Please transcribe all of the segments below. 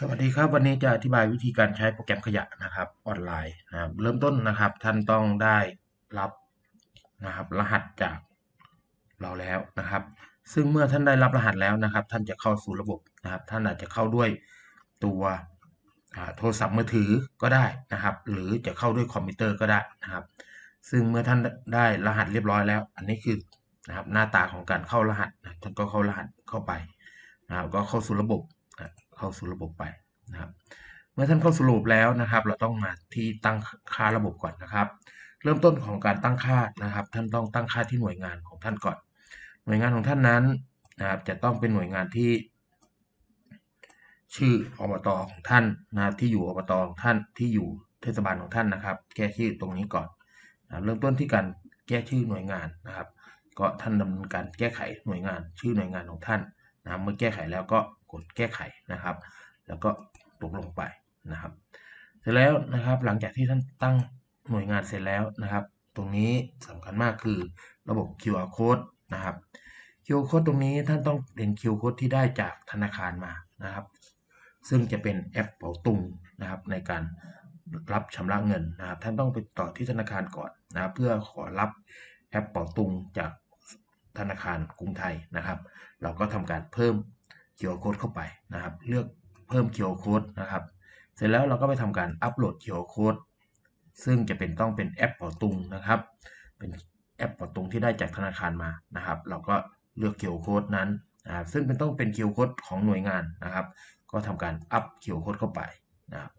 สวัสดีครับวันนี้จะอธิบายวิธีการใช้โปรแกรมขยะนะครับออนไลน์นะครับเริ่มต้นนะครับ ท่านต้องได้รับนะครับ รหัสจากเราแล้วนะครับ ซึ่งเมื่อท่านได้รับรหัสแล้วนะครับ ท่านจะเข้าสู่ระบบนะครับ ท่านอาจจะเข้าด้วยตัวโทรศัพท์มือถือก็ได้นะครับ หรือจะเข้าด้วยคอมพิวเตอร์ก็ได้นะครับ ซึ่งเมื่อท่านได้รหัสเรียบร้อยแล้ว อันนี้คือนะครับหน้าตาของการเข้ารหัสท่านก็เข้ารหัสเข้าไปนะครับก็เข้าสู่ระบบ เข้าสู่ระบบไปนะครับ เมื่อท่านเข้าสู่ระบบแล้วนะครับ เราต้องมาที่ตั้งค่าระบบก่อนนะครับ เริ่มต้นของการตั้งค่านะครับ ท่านต้องตั้งค่าที่หน่วยงานของท่านก่อน หน่วยงานของท่านนั้นนะครับจะต้องเป็นหน่วยงานที่ ชื่ออบตของท่านนะที่อยู่อบตของท่านที่อยู่เทศบาลของท่านนะครับ แก้ชื่อตรงนี้ก่อนนะเริ่มต้นที่การแก้ชื่อหน่วยงานนะครับ ก็ท่านดำเนินการแก้ไขหน่วยงาน ชื่อหน่วยงานของท่าน นะเมื่อแก้ไขแล้วก็กดแก้ไขนะครับ แล้วก็ตกลงไปนะครับ เสร็จแล้วนะครับหลังจากที่ท่านตั้งหน่วยงานเสร็จแล้วนะครับ ตรงนี้สำคัญมากคือระบบ QR code นะครับ QR code ตรงนี้ท่านต้องเป็น QR code ที่ได้จากธนาคารมานะครับ ซึ่งจะเป็นแอปเป๋าตุงนะครับในการรับชำระเงินนะครับ ท่านต้องไปต่อที่ธนาคารก่อนนะครับเพื่อขอรับแอปเป๋าตุงจาก ธนาคารกรุงไทยนะครับ เราก็ทำการเพิ่ม QR code เข้าไปนะครับ เลือกเพิ่ม QR code นะครับ เสร็จแล้วเราก็ไปทำการอัปโหลด QR code ซึ่งจะเป็นต้องเป็นแอปเป๋าตุงนะครับ เป็นแอปเป๋าตุงที่ได้จากธนาคารมานะครับ เราก็เลือก QR code นั้นนะครับซึ่งเป็นต้องเป็น QR code ของหน่วยงานนะครับ ก็ทำการอัป QR code เข้าไปนะครับ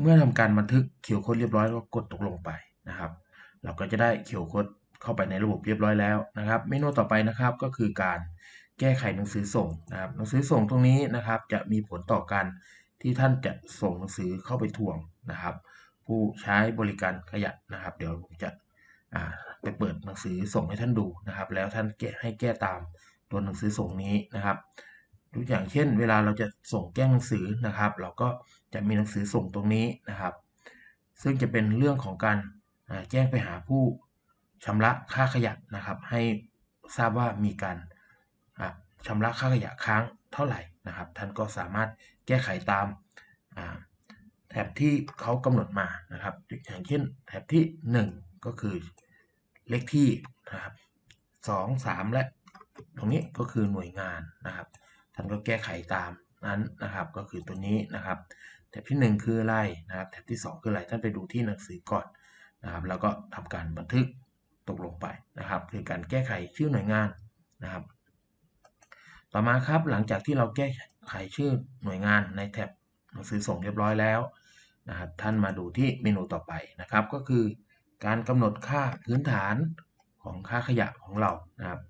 เมื่อทำการบันทึก QR code เรียบร้อยก็กดตกลงไปนะครับ เราก็จะได้ QR code เข้าไปในระบบเรียบร้อยแล้วนะครับ เมนูต่อไปนะครับก็คือการแก้ไขหนังสือส่งนะครับ หนังสือส่งตรงนี้นะครับ จะมีผลต่อการที่ท่านจะส่งหนังสือเข้าไปทวงนะครับ ผู้ใช้บริการขยะนะครับ เดี๋ยวผมจะไปเปิดหนังสือส่งให้ท่านดูนะครับ แล้วท่านแก้ให้แก้ตามตัวหนังสือส่งนี้นะครับ ดูอย่างเช่น เวลาเราจะส่งแก้งหนังสือนะครับ เราก็จะมีหนังสือส่งตรงนี้นะครับ ซึ่งจะเป็นเรื่องของการแจ้งไปหาผู้ชำระค่าขยะนะครับ ให้ทราบว่ามีการชำระค่าขยะค้างเท่าไหร่นะครับ ท่านก็สามารถแก้ไขตามแถบที่เขากำหนดมานะครับอย่างเช่นแถบที่ 1 ก็คือเลขที่นะครับ2 3และตรงนี้ก็คือหน่วยงานนะครับ ท่านก็แก้ไขตามนั้นนะครับ ก็คือตัวนี้นะครับแถบที่ 1 คืออะไรนะครับแถบที่ 2 คืออะไรท่านไปดูที่หนังสือก่อนนะครับแล้วก็ทำการบันทึกตกลงไปนะครับ คือการแก้ไขชื่อหน่วยงานนะครับ ต่อมาครับหลังจากที่เราแก้ไขชื่อหน่วยงานในแท็บหนังสือส่งเรียบร้อยแล้วนะครับ ท่านมาดูที่เมนูต่อไปนะครับ ก็คือการกำหนดค่าพื้นฐานของค่าขยะของเรานะครับ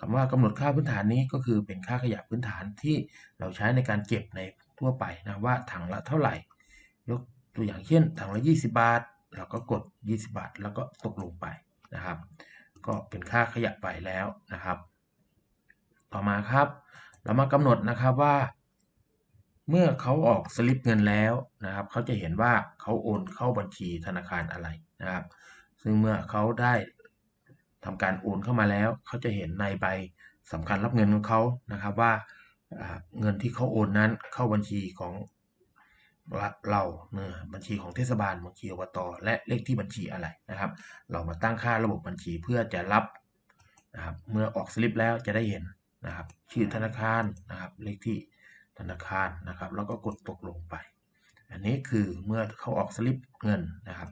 คำว่ากำหนดค่าพื้นฐานนี้ก็คือเป็นค่าขยะพื้นฐานที่เราใช้ในการเก็บในทั่วไปนะว่าถังละเท่าไหร่ยกตัวอย่างเช่นถังละ 20 บาท เราก็กด 20 บาท แล้วก็ตกลงไปนะครับ ก็เป็นค่าขยะไปแล้วนะครับ ต่อมาครับ เรามากำหนดนะครับว่า เมื่อเขาออกสลิปเงินแล้วนะครับ เขาจะเห็นว่าเขาโอนเข้าบัญชีธนาคารอะไรนะครับ ซึ่งเมื่อเขาได้ ทำการโอนเข้ามาแล้ว เขาจะเห็นในใบสำคัญรับเงินของเขานะครับว่าเงินที่เขาโอนนั้นเข้าบัญชีของเราเนี่ยบัญชีของเทศบาลบัญชีอบตและเลขที่บัญชีอะไรนะครับ เรามาตั้งค่าระบบบัญชีเพื่อจะรับนะครับเมื่อออกสลิปแล้วจะได้เห็นนะครับชื่อธนาคารนะครับเลขที่ธนาคารนะครับ แล้วก็กดตกลงไป อันนี้คือเมื่อเขาออกสลิปเงินนะครับ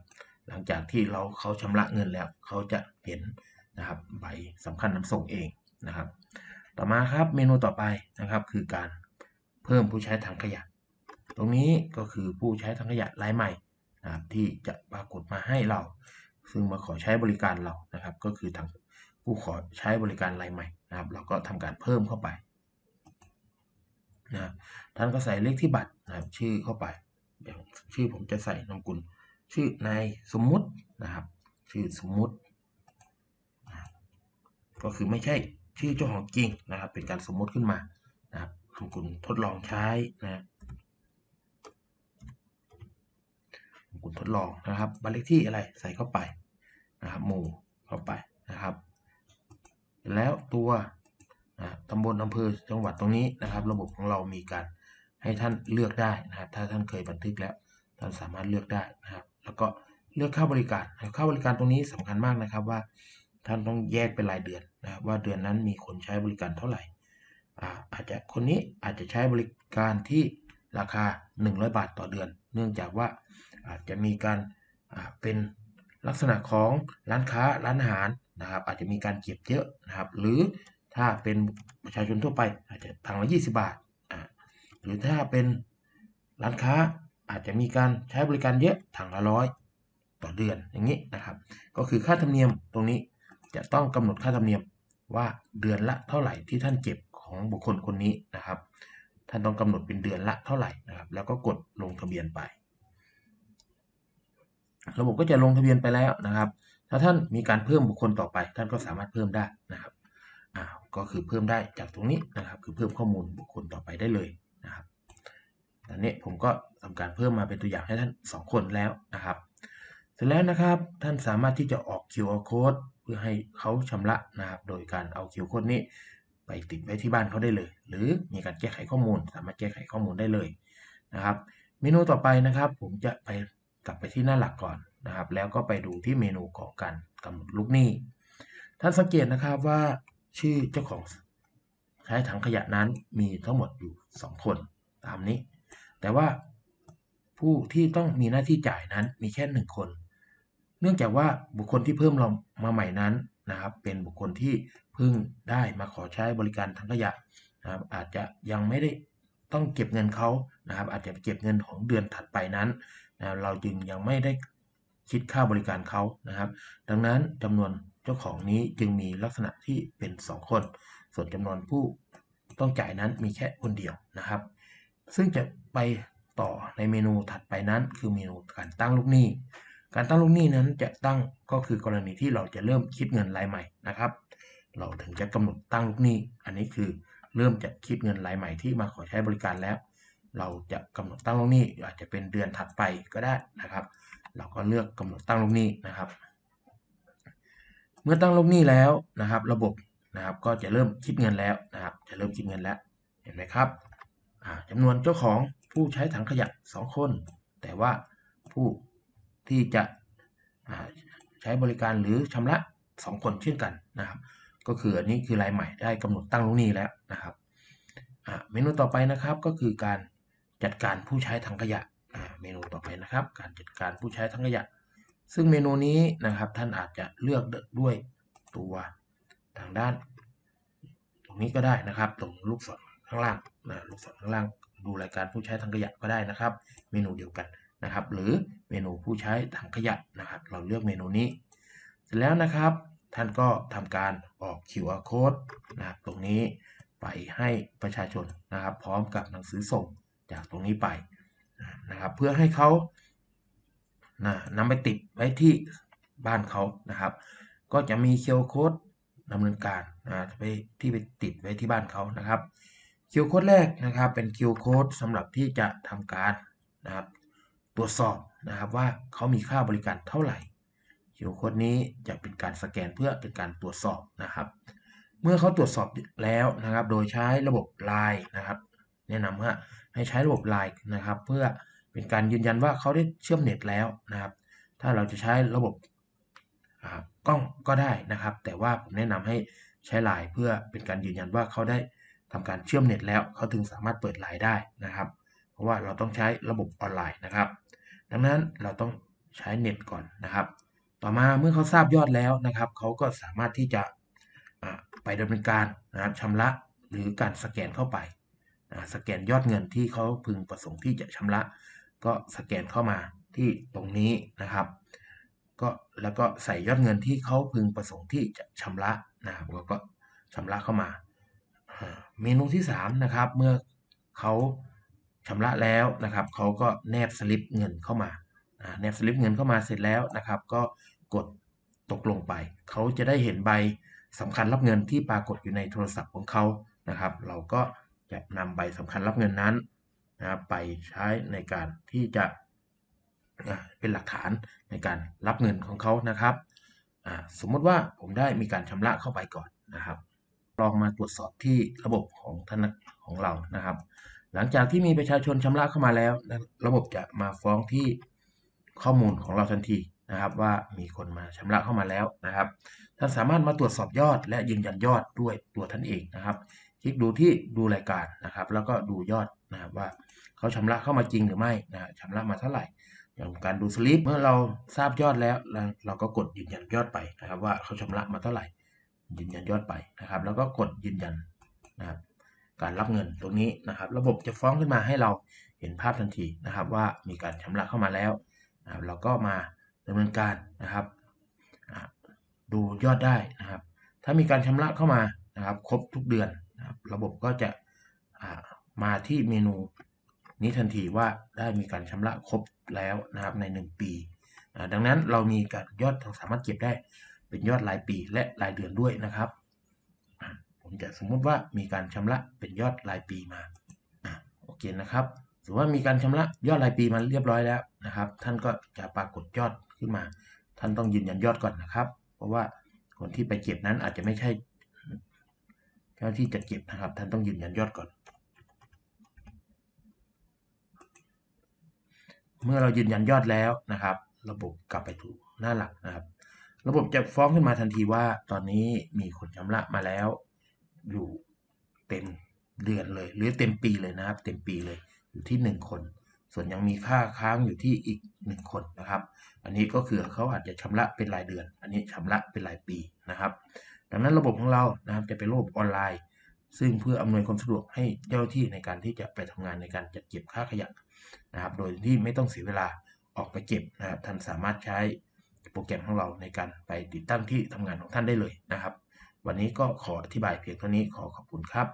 หลังจากที่เราเขาชำระเงินแล้วเขาจะเห็น นะครับใบสำคัญนำส่งเองนะครับ ต่อมาครับเมนูต่อไปนะครับ คือการเพิ่มผู้ใช้ถังขยะ ตรงนี้ก็คือผู้ใช้ถังขยะรายใหม่นะครับที่จะปรากฏมาให้เรา ซึ่งมาขอใช้บริการเรานะครับ ก็คือทางผู้ขอใช้บริการรายใหม่นะครับ เราก็ทำการเพิ่มเข้าไปนะท่านก็ใส่เลขที่บัตรนะครับชื่อเข้าไป อย่างชื่อผมจะใส่นามกุลชื่อนายสมมุตินะครับ ชื่อสมมุติ ก็คือไม่ใช่ชื่อเจ้าของจริงนะครับ เป็นการสมมติขึ้นมานะครับคุณทดลองใช้นะคุณทดลองนะครับบัตรเลขที่อะไรใส่เข้าไปนะครับหมู่เข้าไปนะครับ แล้วตัวตำบลอำเภอจังหวัดตรงนี้นะครับ ระบบของเรามีการให้ท่านเลือกได้นะครับ ถ้าท่านเคยบันทึกแล้วท่านสามารถเลือกได้นะครับ แล้วก็เลือกค่าบริการค่าบริการตรงนี้สำคัญมากนะครับว่า ท่านต้องแยกเป็นรายเดือน นะว่าเดือนนั้นมีคนใช้บริการเท่าไหร่อ่าอาจจะคนนี้อาจจะใช้บริการที่ราคา 100 บาทต่อเดือน เนื่องจากว่าอาจจะมีการอ่าเป็นลักษณะของร้านค้าร้านอาหารนะครับ อาจจะมีการเก็บเยอะนะครับ หรือถ้าเป็นประชาชนทั่วไป อาจจะถังละ20 บาทอ่าหรือถ้าเป็นร้านค้าอาจจะมีการใช้บริการเยอะถังละร้อยต่อเดือนอย่างนี้นะครับ ก็คือค่าธรรมเนียมตรงนี้จะต้องกำหนดค่าธรรมเนียม ว่าเดือนละเท่าไหร่ที่ท่านเก็บของบุคคลคนนี้นะครับ ท่านต้องกำหนดเป็นเดือนละเท่าไหร่นะครับ แล้วก็กดลงทะเบียนไป ระบบก็จะลงทะเบียนไปแล้วนะครับ ถ้าท่านมีการเพิ่มบุคคลต่อไป ท่านก็สามารถเพิ่มได้นะครับอ่าก็คือเพิ่มได้จากตรงนี้นะครับ คือเพิ่มข้อมูลบุคคลต่อไปได้เลยนะครับตอนนี้ผมก็ทำการเพิ่มมาเป็นตัวอย่างให้ท่าน 2 คนแล้วนะครับ เสร็จแล้วนะครับท่านสามารถที่จะออก QR code เพื่อให้เขาชำระนะครับ โดยการเอา QR code นี้ ไปติดไว้ที่บ้านเขาได้เลย หรือมีการแก้ไขข้อมูล สามารถแก้ไขข้อมูลได้เลยนะครับเมนูต่อไปนะครับ ผมจะไปกลับไปที่หน้าหลักก่อนนะครับ แล้วก็ไปดูที่เมนูของการกำหนดลูกหนี้ท่านสังเกตนะครับว่าชื่อเจ้าของใช้ถังขยะนั้นมีทั้งหมดอยู่ 2 คนตามนี้ แต่ว่าผู้ที่ต้องมีหน้าที่จ่ายนั้นมีแค่ 1 คน เนื่องจากว่าบุคคลที่เพิ่มเรามาใหม่นั้นนะครับ เป็นบุคคลที่เพิ่งได้มาขอใช้บริการถังขยะนะครับ อาจจะยังไม่ได้ต้องเก็บเงินเขานะครับ อาจจะเก็บเงินของเดือนถัดไปนั้นนะเราจึงยังไม่ได้คิดค่าบริการเขานะครับ ดังนั้นจำนวนเจ้าของนี้จึงมีลักษณะที่เป็น 2 คน ส่วนจำนวนผู้ต้องจ่ายนั้นมีแค่คนเดียวนะครับ ซึ่งจะไปต่อในเมนูถัดไปนั้น คือเมนูการตั้งลูกหนี้ การตั้งลูกหนี้นั้นจะตั้งก็คือกรณีที่เราจะเริ่มคิดเงินรายใหม่นะครับ เราถึงจะกำหนดตั้งลูกหนี้ อันนี้คือเริ่มจะคิดเงินรายใหม่ที่มาขอใช้บริการแล้ว เราจะกำหนดตั้งลูกหนี้อาจจะเป็นเดือนถัดไปก็ได้นะครับ เราก็เลือกกำหนดตั้งลูกหนี้นะครับ เมื่อตั้งลูกหนี้แล้วนะครับ ระบบนะครับก็จะเริ่มคิดเงินแล้วนะครับ จะเริ่มคิดเงินแล้วเห็นไหมครับจำนวนเจ้าของผู้ใช้ถังขยะ 2 คน แต่ว่าผู้ ที่จะใช้บริการหรือชำระ 2 คนเช่นกันนะครับ ก็คืออันนี้คือรายใหม่ได้กำหนดตั้งลูกหนี้แล้วนะครับเมนูต่อไปนะครับก็คือการจัดการผู้ใช้ถังขยะเมนูต่อไปนะครับ การจัดการผู้ใช้ถังขยะ ซึ่งเมนูนี้นะครับท่านอาจจะเลือกด้วยตัวทางด้าน ตรงนี้ก็ได้นะครับ ตรงลูกศรข้างล่างนะลูกศรข้างล่างดูรายการผู้ใช้ถังขยะก็ได้นะครับ เมนูเดียวกันนะครับ หรือ เมนูผู้ใช้ถังขยะนะครับ เราเลือกเมนูนี้ เสร็จแล้วนะครับ ท่านก็ทำการออก QR code นะครับตรงนี้ไปให้ประชาชนนะครับ พร้อมกับหนังสือส่งจากตรงนี้ไปนะครับ เพื่อให้เขานะนำไปติดไว้ที่บ้านเขานะครับ ก็จะมี QR code ดดำเนินการนะไปที่ไปติดไว้ที่บ้านเขานะครับคิวโค้ดแรกนะครับ เป็นคิวโค้ดสำหรับที่จะทำการนะครับ ตรวจสอบนะครับว่าเขามีค่าบริการเท่าไหร่คิวโค้ดนี้จะเป็นการสแกนเพื่อเป็นการตรวจสอบนะครับ เมื่อเขาตรวจสอบแล้วนะครับ โดยใช้ระบบ Line นะครับ แนะนำว่าให้ใช้ระบบ Line นะครับ เพื่อเป็นการยืนยันว่าเขาได้เชื่อมเน็ตแล้วนะครับ ถ้าเราจะใช้ระบบกล้องก็ได้นะครับ แต่ว่าผมแนะนำให้ใช้ไลน์เพื่อเป็นการยืนยันว่าเขาได้ทำการเชื่อมเน็ตแล้ว เขาถึงสามารถเปิดไลน์ได้นะครับ เพราะว่าเราต้องใช้ระบบออนไลน์นะครับ ดังนั้นเราต้องใช้เน็ตก่อนนะครับ ต่อมาเมื่อเขาทราบยอดแล้วนะครับ เขาก็สามารถที่จะไปดำเนินการนะครับชำระหรือการสแกนเข้าไป สแกนยอดเงินที่เขาพึงประสงค์ที่จะชำระ ก็สแกนเข้ามาที่ตรงนี้นะครับก็แล้วก็ใส่ยอดเงินที่เขาพึงประสงค์ที่จะชำระนะครับแล้วก็ชำระเข้ามา เมนูที่3นะครับเมื่อเขา ชำระแล้วนะครับเขาก็แนบสลิปเงินเข้ามาแนบสลิปเงินเข้ามาเสร็จแล้วนะครับ ก็กดตกลงไป เขาจะได้เห็นใบสำคัญรับเงินที่ปรากฏอยู่ในโทรศัพท์ของเขานะครับ เราก็จะนำใบสำคัญรับเงินนั้นนะครับไปใช้ในการที่จะเป็นหลักฐานในการรับเงินของเขานะครับสมมติว่าผมได้มีการชำระเข้าไปก่อนนะครับ ลองมาตรวจสอบที่ระบบของธนาของเรานะครับ หลังจากที่มีประชาชนชำระเข้ามาแล้ว ระบบจะมาฟ้องที่ข้อมูลของเราทันทีนะครับ ว่ามีคนมาชำระเข้ามาแล้วนะครับ ท่านสามารถมาตรวจสอบยอด และยืนยันยอดด้วยตัวท่านเองนะครับคลิกดูที่ดูรายการนะครับ แล้วก็ดูยอดนะครับว่าเขาชำระเข้ามาจริงหรือไม่นะชำระมาเท่าไหร่อย่างการดูสลิปเมื่อเราทราบยอดแล้วเราก็กดยืนยันยอดไปนะครับ ว่าเขาชำระมาเท่าไหร่ ยืนยันยอดไปนะครับ แล้วก็กดยืนยันนะครับ การรับเงินตรงนี้นะครับ ระบบจะฟ้องขึ้นมาให้เราเห็นภาพทันทีนะครับว่ามีการชำระเข้ามาแล้วนะครับเราก็มาดำเนินการนะครับดูยอดได้นะครับ ถ้ามีการชำระเข้ามานะครับ ครบทุกเดือนนะครับระบบก็จะมาที่เมนูนี้ทันทีว่าได้มีการชำระครบแล้วนะครับใน 1 ปีดังนั้นเรามีการยอดสามารถเก็บได้เป็นยอดรายปีและรายเดือนด้วยนะครับ ผมจะสมมุติว่ามีการชำระเป็นยอดรายปีมาอโอเคนะครับถือว่ามีการชำระยอดรายปีมาเรียบร้อยแล้วนะครับ ท่านก็จะปรากฏยอดขึ้นมา ท่านต้องยืนยันยอดก่อนนะครับ เพราะว่าคนที่ไปเก็บนั้นอาจจะไม่ใช่เจ้าที่จะเก็บนะครับ ท่านต้องยืนยันยอดก่อน เมื่อเรายืนยันยอดแล้วนะครับ ระบบกลับไปถูหน้าหลักนะครับ ระบบจะฟ้องขึ้นมาทันทีว่าตอนนี้มีคนชำระมาแล้ว อยู่เต็มเดือนเลย หรือเต็มปีเลยนะครับ เต็มปีเลยอยู่ที่ 1 คน ส่วนยังมีค่าค้างอยู่ที่อีก 1 คนนะครับ อันนี้ก็คือเขาอาจจะชำระเป็นรายเดือน อันนี้ชำระเป็นรายปีนะครับ ดังนั้นระบบของเรานะครับจะเป็นระบบออนไลน์ ซึ่งเพื่ออำนวยความสะดวกให้เจ้าที่ในการที่จะไปทำงานในการจัดเก็บค่าขยะนะครับ โดยที่ไม่ต้องเสียเวลาออกไปเก็บนะครับท่านสามารถใช้โปรแกรมของเราในการไปติดตั้งที่ทำงานของท่านได้เลยนะครับ วันนี้ก็ขออธิบายเพียงเท่านี้ขอขอบคุณครับ